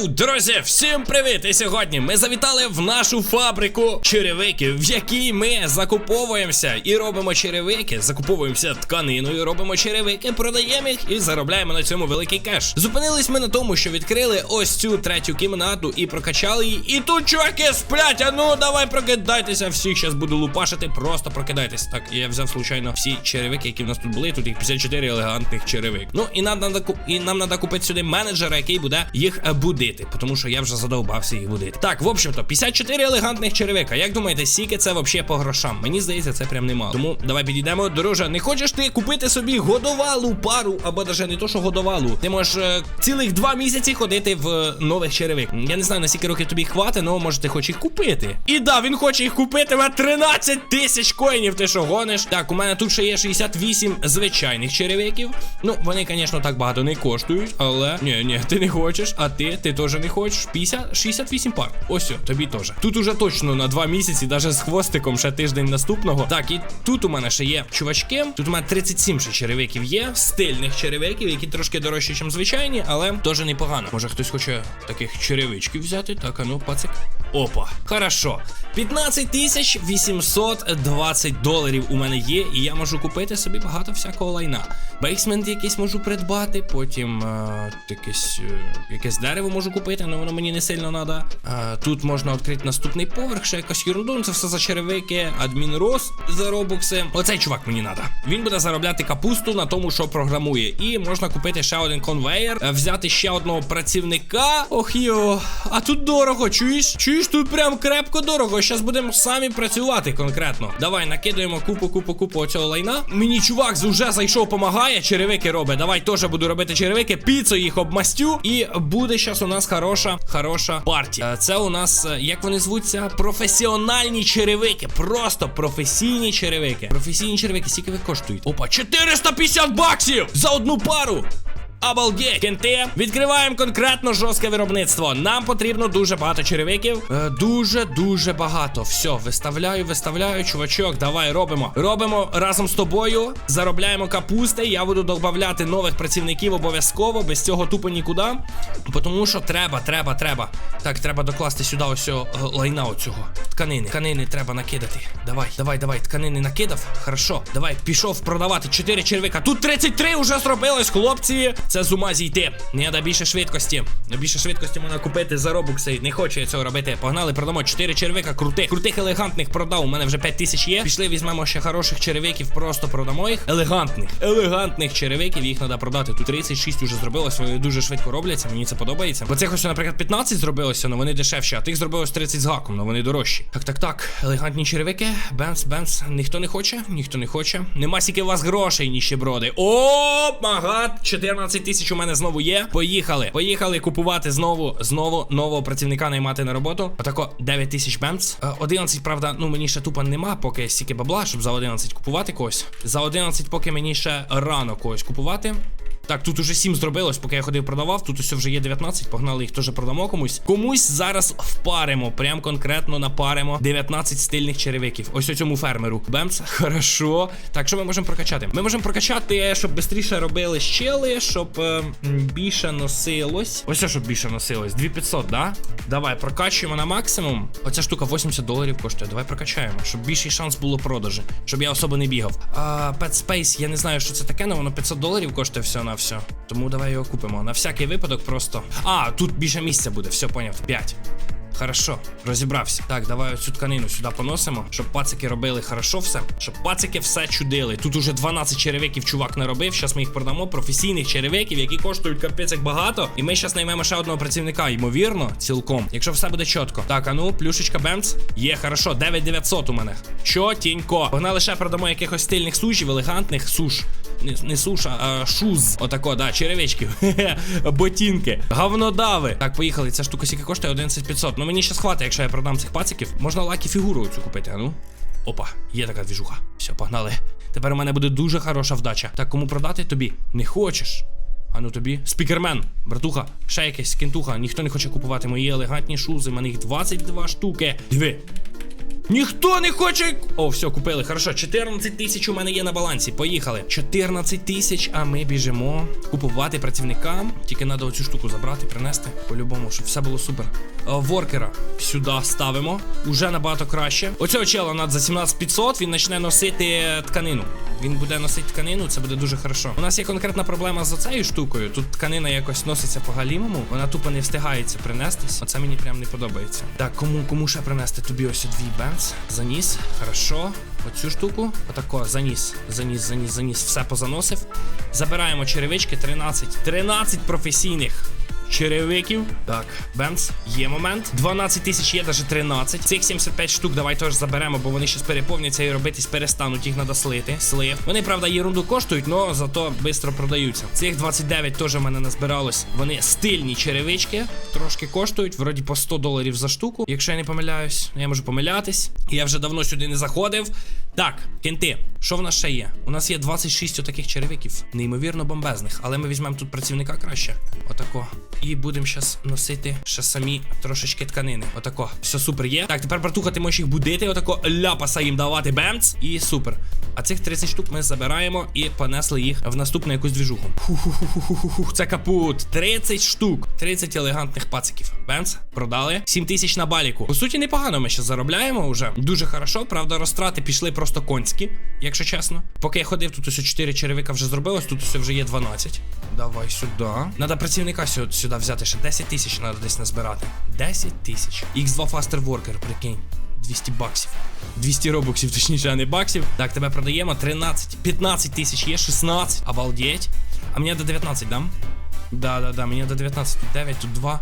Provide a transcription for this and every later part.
Йоу, друзі, всім привіт! І сьогодні ми завітали в нашу фабрику черевиків, в якій ми закуповуємося і робимо черевики, закуповуємося тканиною, робимо черевики, продаємо їх і заробляємо на цьому великий кеш. Зупинились ми на тому, що відкрили ось цю третю кімнату і прокачали її. І тут чуваки сплять. А ну давай прокидайтеся. Всіх зараз буду лупашити, просто прокидайтесь. Так, я взяв случайно всі черевики, які в нас тут були. Тут їх 54 елегантних черевик. Ну і нам надо і нам треба купити сюди менеджера, який буде їх е, будити, тому що я вже задовбався їх будити. Так, в общем-то, 54 елегантних черевика. Як думаєте, скільки це взагалі по грошам? Мені здається, це прям немало. Тому давай підійдемо. Дорожа, не хочеш ти купити собі годовалу пару, або навіть не то, що годовалу. Ти можеш е, цілих два місяці ходити в е, нових черевик. Я не знаю, наскільки років тобі хватить, але може ти хочеш їх купити. І да, він хоче їх купити на 13 тисяч коїнів. Ти що гониш? Так, у мене тут ще є 68 звичайних черевиків. Ну, вони, звісно, так багато не коштують, але ні, ні, ти не хочеш, а ти, ти теж не хочеш. 50, 68 пар. Ось, тобі теж. Тут уже точно на два місяці, навіть з хвостиком, ще тиждень наступного. Так, і тут у мене ще є чувачки. Тут у мене 37 ще черевиків є, стильних черевиків, які трошки дорожчі, ніж звичайні, але теж непогано. Може хтось хоче таких черевичків взяти? Так, а ну, пацик. Опа, хорошо. 15 тисяч 820 доларів у мене є, і я можу купити собі багато всякого лайна. Бейсмент якийсь можу придбати, потім е, якесь, е, якесь дерево можу купити, але воно мені не сильно треба. Тут можна відкрити наступний поверх, ще якось ерунду, це все за черевики, адмін рост за робокси. Оцей чувак мені треба. Він буде заробляти капусту на тому, що програмує. І можна купити ще один конвейер, е, взяти ще одного працівника. Ох йо, а тут дорого, чуєш? Чуєш, тут прям крепко дорого. Зараз будемо самі працювати конкретно. Давай накидаємо купу, купу, купу оцього лайна. Мені чувак вже зайшов, помагає, черевики робить. Давай теж буду робити черевики, піцу їх обмастю. І буде зараз у нас хороша, хороша партія. Е, Це у нас, е, як вони звуться, професіональні черевики. Просто професійні черевики. Професійні черевики, скільки ви коштують? Опа, 450 баксів за одну пару. Обалдеть! Кенти, відкриваємо конкретно жорстке виробництво. Нам потрібно дуже багато черевиків. Е, дуже дуже багато. Все, виставляю, виставляю, чувачок. Давай робимо. Робимо разом з тобою. Заробляємо капусти. Я буду додавати нових працівників обов'язково. Без цього тупо нікуди. Тому що треба, треба, треба. Так, треба докласти сюди ось е, лайна оцього. Тканини. Тканини треба накидати. Давай, давай, давай. Тканини накидав. Хорошо. Давай, пішов продавати 4 червика. Тут 33 вже зробилось, хлопці. Це з ума зійти. Не треба більше швидкості. Більше швидкості можна купити за робокси. Не хочу я цього робити. Погнали, продамо 4 червика крутих. Крутих елегантних продав. У мене вже 5 тисяч є. Пішли, візьмемо ще хороших черевиків, просто продамо їх. Елегантних, елегантних черевиків. Їх треба продати. Тут 36 вже зробилось. Вони дуже швидко робляться. Мені це подобається. Бо цих ось, наприклад, 15 зробилося, але вони дешевші, а тих зробилось 30 з гаком, але вони дорожчі. Так, так, так. Елегантні черевики. Бенц, бенц. Ніхто не хоче, ніхто не хоче. Нема стільки у вас грошей, ніщеброди. О, магат, 14 тисяч у мене знову є. Поїхали. Поїхали купувати знову, знову нового працівника наймати на роботу. Отако 9 тисяч бемц. Е, 11, правда, ну мені ще тупо нема, поки стільки бабла, щоб за 11 купувати когось. За 11 поки мені ще рано когось купувати. Так, тут уже 7 зробилось, поки я ходив продавав. Тут усе вже є 19, погнали їх теж продамо комусь. Комусь зараз впаримо, прям конкретно напаримо 19 стильних черевиків. Ось цьому фермеру. Бемц, хорошо. Так, що ми можемо прокачати? Ми можемо прокачати, щоб швидше робили щели, щоб е, більше носилось. Ось щоб більше носилось. 2500, да? Давай, прокачуємо на максимум. Оця штука 80 доларів коштує. Давай прокачаємо, щоб більший шанс було продажі, щоб я особо не бігав. А, Pet Space, я не знаю, що це таке, але воно 500 доларів коштує все на все. Тому давай його купимо. На всякий випадок просто. А, тут більше місця буде, все поняв. 5. Хорошо, розібрався. Так, давай цю тканину сюди поносимо, щоб пацики робили хорошо все, щоб пацики все чудили. Тут уже 12 черевиків чувак наробив. Зараз ми їх продамо. Професійних черевиків, які коштують капець як багато. І ми зараз наймемо ще одного працівника, ймовірно, цілком. Якщо все буде чітко. Так, а ну, плюшечка бемц. Є, хорошо, 9900 у мене. Чотінько. Погнали ще продамо якихось стильних сушів, елегантних суш. Не, не суша, а шуз. Отако, да, черевичків. Ботинки. Говнодави. Так, поїхали. Ця штука скільки коштує 11500. Ну мені ще схватить, якщо я продам цих пациків. Можна лакі фігуру цю купити, а ну. Опа, є така двіжуха. Все, погнали. Тепер у мене буде дуже хороша вдача. Так, кому продати тобі? Не хочеш? А ну тобі. Спікермен, братуха, ще якась кентуха. Ніхто не хоче купувати мої елегантні шузи. У мене їх 22 штуки. Диви. Ніхто не хоче. О, все, купили. Хорошо, 14 тисяч у мене є на балансі. Поїхали. 14 тисяч, а ми біжимо купувати працівникам. Тільки треба оцю штуку забрати, принести. По-любому, щоб все було супер. Е, Воркера сюди ставимо. Уже набагато краще. Оцього чела над за 17500 він почне носити тканину. Він буде носити тканину, це буде дуже хорошо. У нас є конкретна проблема з оцею штукою. Тут тканина якось носиться по галімому, вона тупо не встигається принестись. Оце мені прям не подобається. Так, кому кому ще принести? Тобі ось дві бенз. Заніс. Хорошо. Оцю штуку. Отако, заніс, заніс, заніс, заніс. Все позаносив. Забираємо черевички 13. 13 професійних. Черевиків. Так, Бенц, є момент. 12 тисяч є, навіть 13. Цих 75 штук давай теж заберемо, бо вони щас переповняться і робитись перестануть, їх треба слити. Слив. Вони, правда, єрунду коштують, але зато швидко продаються. Цих 29 теж в мене назбиралось. Вони стильні черевички, трошки коштують, вроді по 100 доларів за штуку. Якщо я не помиляюсь, я можу помилятись. Я вже давно сюди не заходив. Так, кенти, що в нас ще є? У нас є 26 отаких черевиків, неймовірно бомбезних, але ми візьмемо тут працівника краще. Отако. І будемо зараз носити ще самі трошечки тканини. Отако. Все супер є. Так, тепер братуха, ти можеш їх будити. Отако ляпаса їм давати бемц. І супер. А цих 30 штук ми забираємо і понесли їх в наступну якусь двіжуху. Ху-ху-ху-ху-ху. Це капут. 30 штук. 30 елегантних пациків. Бемц, продали. 7 тисяч на баліку. По суті, непогано ми ще заробляємо вже. Дуже хорошо. Правда, розтрати пішли просто конські, якщо чесно. Поки я ходив, тут ось 4 черевика вже зробилось, тут ось вже є 12. Давай сюди. Надо працівника сю- сюди взяти ще 10 тисяч треба десь назбирати. 10 тисяч. X2 Faster Worker, прикинь. 200 баксів. 200 робоксів, точніше, а не баксів. Так, тебе продаємо 13, 15 тисяч є, 16. Обалдеть. А мені до 19, дам? Да, да, да, мені до 19, тут 9, тут 2.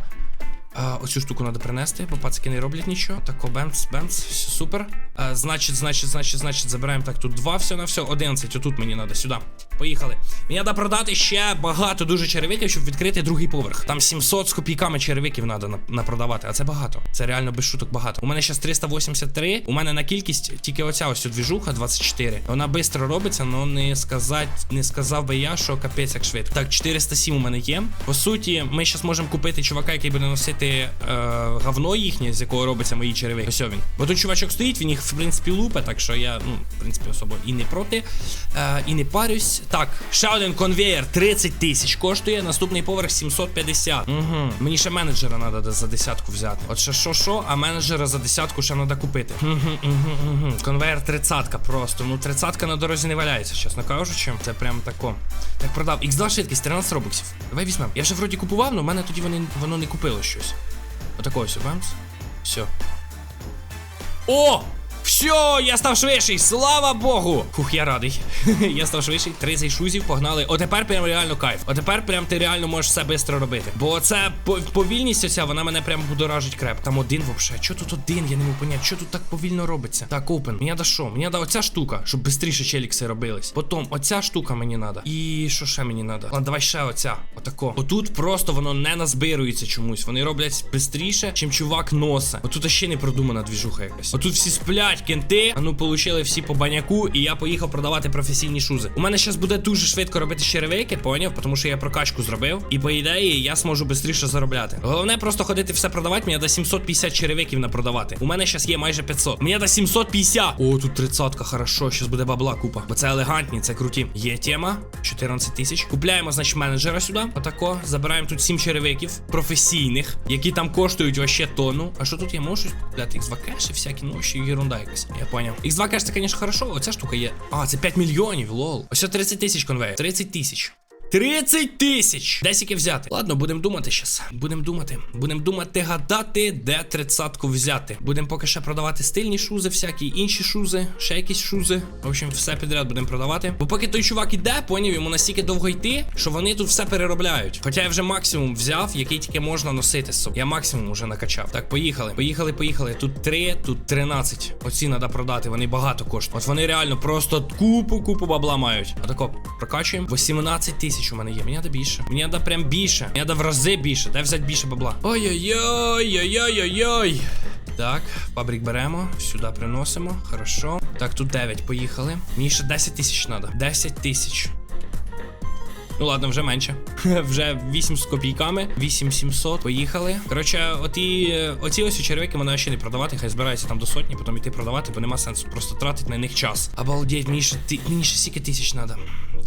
А, оцю штуку треба принести, бо не роблять нічого. Тако, бемц, бемц, все супер. А, значить, значить, значить, значить, забираємо так тут 2, все на все, 11. Отут мені треба, сюди. Поїхали. Мені треба продати ще багато дуже черевиків, щоб відкрити другий поверх. Там 700 з копійками черевиків треба напродавати, а це багато. Це реально без шуток багато. У мене зараз 383. У мене на кількість тільки оця ось двіжуха 24. Вона швидко робиться, але не сказати, не сказав би я, що капець як швидко. Так, 407 у мене є. По суті, ми зараз можемо купити чувака, який буде носити е, говно їхнє, з якого робиться мої черевики. Ось він. Бо тут чувачок стоїть, він їх в принципі лупе, так що я, ну, в принципі, особо і не проти, е, і не парюсь. Так, ще один конвеєр 30 тисяч коштує, наступний поверх 750. Угу. Мені ще менеджера треба за десятку взяти. От ще що що, а менеджера за десятку ще треба купити. Угу, угу, угу. Конвеєр 30 просто. Ну 30 на дорозі не валяється, чесно кажучи. Це прям тако. Так продав. X2 швидкість, 13 робоксів. Давай візьмемо. Я вже вроді купував, але в мене тоді вони, воно не купило щось. Отакого все, бамс. Все. О! Все, я став швидший, слава Богу! Фух, я радий. я став швидший, 30 шузів, погнали. Отепер прям реально кайф. Отепер прям ти реально можеш все швидко робити. Бо це повільність оця, вона мене прям будоражить креп. Там один вообще. Що тут один? Я не можу поняти, що тут так повільно робиться. Так, опен. Мені да що? Мені да оця штука, щоб швидше челікси робились. Потім оця штука мені надо. І що ще мені надо? Ладно, давай ще оця. Отако. Отут просто воно не назбирується чомусь. Вони роблять швидше, чим чувак носа. Отут ще не продумана двіжуха якась. Отут всі сплять, кенти. А ну получили всі по баняку, і я поїхав продавати професійні шузи. У мене зараз буде дуже швидко робити черевики, поняв? Тому що я прокачку зробив. І по ідеї я зможу швидше заробляти. Головне просто ходити все продавати. Мені до 750 черевиків напродавати. У мене зараз є майже 500. Мені до 750. О, тут 30 хорошо. Зараз буде бабла купа. Бо це елегантні, це круті. Є тема. 14 тисяч. Купляємо, значить, менеджера сюди. Отако. Забираємо тут 7 черевиків професійних, які там коштують вообще тонну. А що тут я можу купляти? X2 кеші, всякі, ну, ще ерунда якась. Я поняв. X2 кажеться, конечно, хорошо. Оця штука є. А, це 5 мільйонів, лол. Ось це 30 тисяч конвейер. 30 тисяч. 30 тисяч! Десіки взяти. Ладно, будемо думати щас. Будемо думати. Будемо думати, гадати, де тридцятку взяти. Будемо поки ще продавати стильні шузи, всякі інші шузи, ще якісь шузи. В общем, все підряд будемо продавати. Бо поки той чувак іде, поняв, йому настільки довго йти, що вони тут все переробляють. Хоча я вже максимум взяв, який тільки можна носити з собою. Я максимум вже накачав. Так, поїхали. Поїхали, поїхали. Тут 3, тут 13. Оці треба продати, вони багато коштують. От вони реально просто купу, купу бабла мають. Отако прокачуємо. 18 тисяч у мене є. Мені треба більше. Мені треба прям більше. Мені треба в рази більше. Дай взяти більше бабла. Ой-ой-ой, ой-ой-ой-ой. Так, фабрик беремо, сюди приносимо. Хорошо. Так, тут 9, поїхали. Мені ще 10 тисяч треба. 10 тисяч. Ну ладно, вже менше. вже 8 з копійками, 8700. Поїхали. Коротше, оті, оці ось червики мене ще не продавати, хай збираються там до сотні, потім іти продавати, бо нема сенсу просто тратити на них час. Обалдеть, мені ще ти мені ще стільки тисяч треба.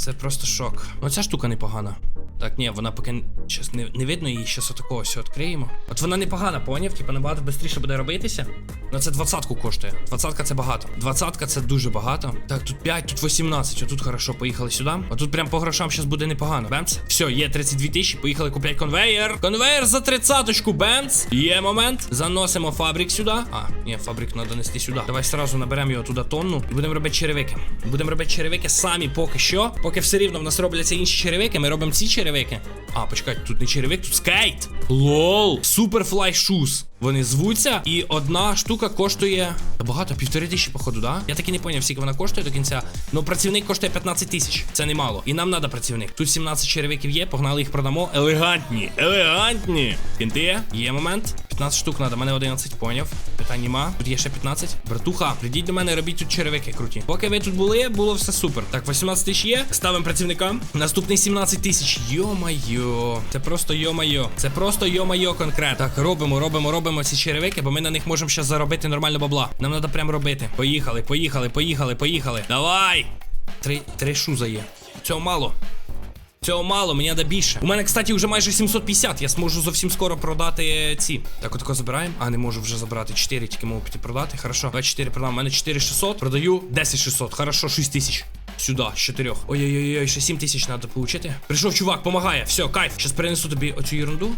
Це просто шок. Ну ця штука непогана. Так, ні, вона поки щас не, не видно її, щас отакого все відкриємо. От вона непогана, поняв? Типа набагато швидше буде робитися. Ну це двадцятку коштує. Двадцятка це багато. Двадцятка це дуже багато. Так, тут 5, тут 18. Отут хорошо, поїхали сюди. А тут прям по грошам щас буде непогано. Бемц. Все, є 32 тисячі, поїхали купляти конвейер. Конвейер за тридцяточку, бемц. Є момент. Заносимо фабрик сюди. А, ні, фабрик треба нести сюди. Давай сразу наберемо його туди тонну і будемо робити черевики. Будемо робити черевики самі поки що. Поки все рівно в нас робляться інші черевики, ми робимо ці черевики. А, почекайте, тут не черевик, тут скейт. Лол. Суперфлай шуз. Вони звуться, і одна штука коштує багато, півтори тисячі, походу, да? Я таки не поняв, скільки вона коштує до кінця. Ну, працівник коштує 15 тисяч. Це немало. І нам треба працівник. Тут 17 черевиків є, погнали їх продамо. Елегантні, елегантні. Кінти, є момент. 15 штук треба, мене 11, поняв. Питань нема. Тут є ще 15. Братуха, прийдіть до мене, робіть тут черевики круті. Поки ви тут були, було все супер. Так, 18 тисяч є. Ставимо працівника. Наступний 17 тисяч. Йо-майо. Це просто йо-майо. Це просто йо-майо конкретно. Так, робимо, робимо, робимо ці черевики, бо ми на них можемо ще заробити нормально бабла. Нам треба прям робити. Поїхали, поїхали, поїхали, поїхали. Давай! Три, три шуза є. Цього мало. Цього мало, мені треба більше. У мене, кстати, вже майже 750. Я зможу зовсім скоро продати ці. Так, отако забираємо. А, не можу вже забрати. 4 тільки можу піти продати. Хорошо. 24 продам. У мене 4600. Продаю 10600. Хорошо, 6000. Сюди, з 4. Ой-ой-ой, ще 7 тисяч треба получити. Прийшов чувак, помагає. Все, кайф. Щас перенесу тобі оцю ерунду.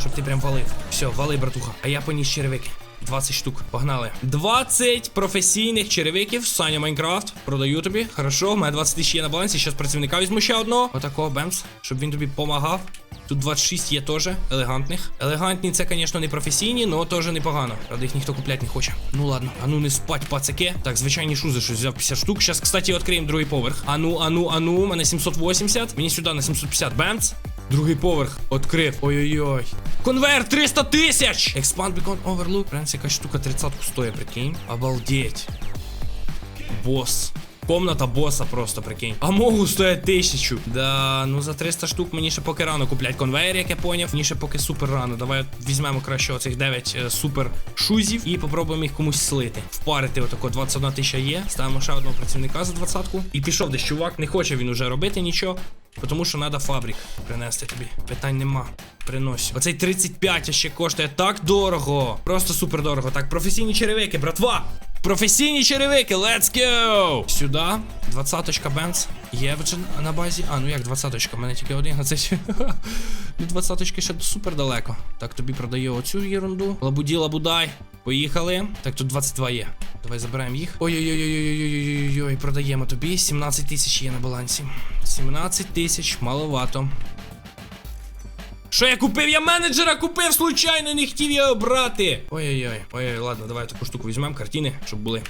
Щоб ти прям валив. Все, вали, братуха. А я поніс черевики. 20 штук. Погнали. 20 професійних черевиків. Саня Майнкрафт. Продаю тобі. Хорошо, у мене 20 тисяч є на балансі. Зараз працівника візьму ще одного. Отакого бемс. Щоб він тобі помагав. Тут 26 є теж елегантних. Елегантні це, звісно, не професійні, але теж непогано. Правда, їх ніхто купляти не хоче. Ну ладно, а ну не спать, пацаки. Так, звичайні шузи, щось взяв 50 штук. Зараз, кстати, відкриємо другий поверх. Ану, ану, ану, у мене 780. Мені сюди на 750 бемс. Другий поверх. Открив. Ой-ой-ой. Конверт 300 тисяч! Expand Beacon Overlook. Прям якась штука 30 стоїть, прикинь. Обалдеть. Босс. Комната босса просто, прикинь. А можу стоять тисячу. Да, ну за 300 штук мені ще поки рано куплять конвейер, як я поняв. Мені ще поки супер рано. Давай візьмемо краще оцих 9 е, супер шузів і попробуємо їх комусь слити. Впарити отако 21 тисяча є. Ставимо ще одного працівника за 20-ку. І пішов десь чувак, не хоче він уже робити нічого. Тому що треба фабрик принести тобі. Питань нема. Приносю. Оцей 35 ще коштує так дорого. Просто супер дорого. Так, професійні черевики, братва. Професійні черевики, let's go! Сюди. Двадцяточка бенз. Є вже на базі. А, ну як двадцяточка, мене тільки 11. ну, двадцяточки ще супер далеко. Так, тобі продаю оцю ерунду. Лабуді, лабудай. Поїхали. Так, тут 22 є. Давай забираємо їх. Ой-ой-ой-ой-ой-ой-ой-ой, продаємо тобі. 17 тисяч є на балансі. 17 тисяч, маловато. Що я купив? Я менеджера купив случайно, не хотів його брати. Ой-ой-ой. Ой-ой, ладно, давай таку штуку візьмемо, картини, щоб були.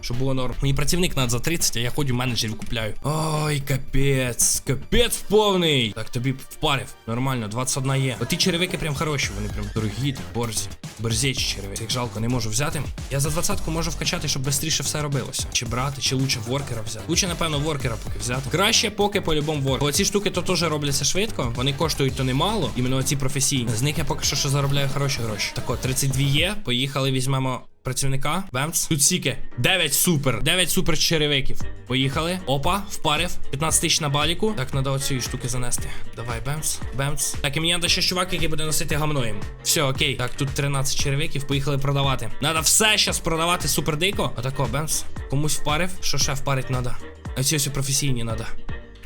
Щоб було норм. Мені працівник надо за 30, а я ходжу менеджерів купляю. Ой, капець, капець повний. Так, тобі впарив. Нормально, 21 є. Оті черевики прям хороші, вони прям дорогі, борзі. Борзячі черевики. Їх жалко, не можу взяти. Я за 20-ку можу вкачати, щоб швидше все робилося. Чи брати, чи лучше воркера взяти. Лучше, напевно, воркера поки взяти. Краще поки по-любому воркер. Оці штуки то теж робляться швидко. Вони коштують то немало. Іменно оці професійні. З них я поки що ще заробляю хороші гроші. Так от, 32 є. Поїхали, візьмемо. Працівника, бемц. Тут сіки. 9 супер. 9 супер черевиків. Поїхали. Опа, впарив. 15 тисяч на баліку. Так, треба оцієї штуки занести. Давай, бемц, бемц. Так, і мені треба ще чувак, який буде носити гамно їм. Все, окей. Так, тут 13 черевиків, поїхали продавати. Надо все зараз продавати супер дико. Отако, бемц. Комусь впарив. Що ще впарить треба? А ці ось професійні треба.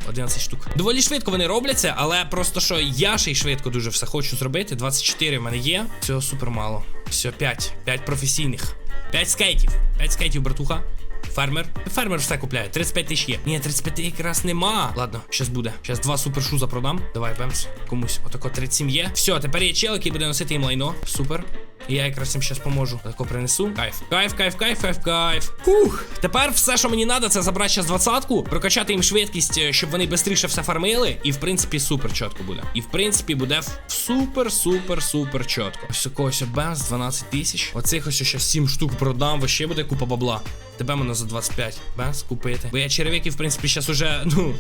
11 штук. Доволі швидко вони робляться, але просто що я ще й швидко дуже все хочу зробити. 24 в мене є. Цього супер мало. Все, 5. 5 професійних. 5 скейтів. 5 скейтів, братуха. Фермер. Фермер все купляє. 35 тисяч є. Ні, 35 якраз нема. Ладно, щас буде. Щас два супершуза продам. Давай, бемс. Комусь. Отако 37 є. Все, тепер є чел, який буде носити їм лайно. Супер. І я якраз їм щас поможу. Тако принесу. Кайф. Кайф, кайф, кайф, кайф, кайф. Фух. Тепер все, що мені треба, це забрати ще з двадцятку, прокачати їм швидкість, е, щоб вони швидше все фармили. І в принципі супер чітко буде. І в принципі буде супер, супер, супер чітко. Ось когось бенз, 12 тисяч. Оцих ось ще 7 штук продам, вообще буде купа бабла. Тебе можна за 25 без купити. Бо я черевики, в принципі, зараз уже ну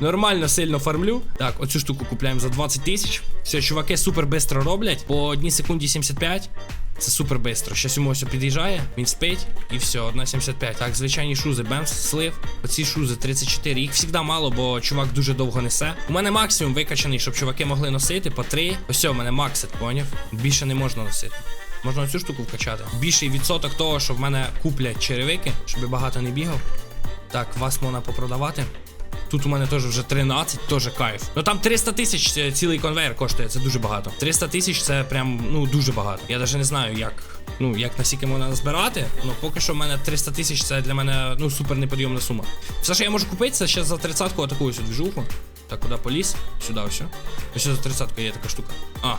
нормально сильно фармлю. Так, оцю штуку купляємо за 20 тисяч. Все, чуваки супер бистро роблять. По 1 секунді 75. Це супер бистро. Щас йому ось під'їжджає, він спить і все, 1,75. Так, звичайні шузи, бемс, слив. Оці шузи 34. Їх завжди мало, бо чувак дуже довго несе. У мене максимум викачаний, щоб чуваки могли носити по 3. Ось у мене максит, поняв? Більше не можна носити. Можна цю штуку вкачати. Більший відсоток того, що в мене куплять черевики, щоб я багато не бігав. Так, вас можна попродавати. Тут у мене теж вже 13, теж кайф. Ну там 300 тисяч е, цілий конвейер коштує, це дуже багато. 300 тисяч це прям ну дуже багато. Я навіть не знаю, як. Ну, як наскільки можна збирати. Ну, поки що в мене 300 тисяч це для мене ну супер неподйомна сума. Все, що я можу купити, це ще за 30-ку отаку ось двіжуху. Так, куди поліз? Сюди ось. Ось за 30-ку є така штука. А,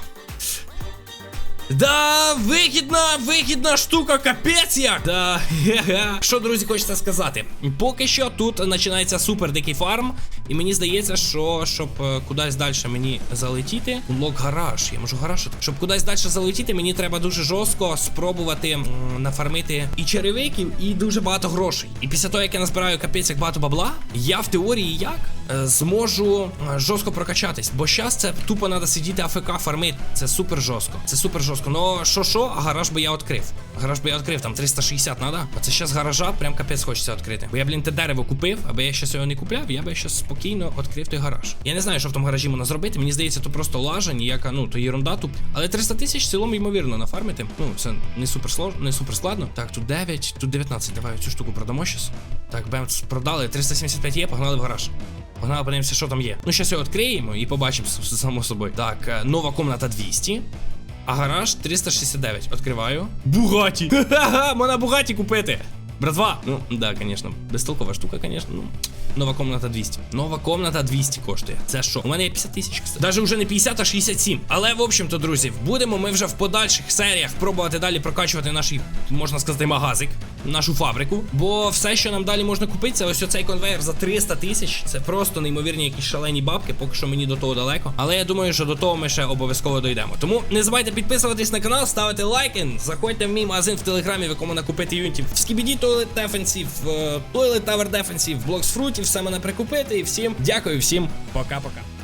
Да, вигідна, вигідна штука, капець як. Да, ге-ге. Що, друзі, хочеться сказати? Поки що тут починається супер дикий фарм, і мені здається, що щоб е, кудись далі мені залетіти, унлок гараж. Я можу гараж. відкрити. Щоб кудись далі залетіти, мені треба дуже жорстко спробувати м, нафармити і черевиків, і дуже багато грошей. І після того, як я назбираю капець як багато бабла, я в теорії як зможу е, жорстко прокачатись. Бо зараз це тупо треба сидіти АФК фармити. Це супер жорстко. Це супер жорстко. Ну що що, а гараж би я відкрив. Гараж би я відкрив, там 360 треба. А це зараз гаража, прям капець хочеться відкрити. Бо я, блін, те дерево купив, аби я щас його не купляв, я би щас спокійно відкрив той гараж. Я не знаю, що в тому гаражі можна зробити. Мені здається, то просто лажа, ніяка, ну, то єрунда тут. Але 300 тисяч в цілому ймовірно нафармити. Ну, це не супер слож, не супер складно. Так, тут 9, тут 19. Давай цю штуку продамо щас. Так, бем, продали. 375 є, погнали в гараж. Погнали, подивимося, що там є. Ну, щас його відкриємо і побачимо само собою. Так, е, нова комната 200. А гараж 369. Відкриваю. Бугаті! Ха-ха! Можна Бугаті купити! Братва! Ну, да, конечно. Безтолкова штука, конечно. Ну. Нова комната 200. Нова комната 200 коштує. Це що? У мене є 50 тисяч. Даже вже не 50, а 67. Але, в общем-то, друзі, будемо ми вже в подальших серіях пробувати далі прокачувати наш, можна сказати, магазик, нашу фабрику. Бо все, що нам далі можна купити, це ось оцей конвейер за 300 тисяч. Це просто неймовірні якісь шалені бабки, поки що мені до того далеко. Але я думаю, що до того ми ще обов'язково дійдемо. Тому не забувайте підписуватись на канал, ставити лайки, заходьте в мій магазин в телеграмі, в якому накупити юнітів. В Skibidi Toilet Defensive, в Toilet Tower Defensive, в Blocks все мене прикупити. І всім дякую, всім пока-пока.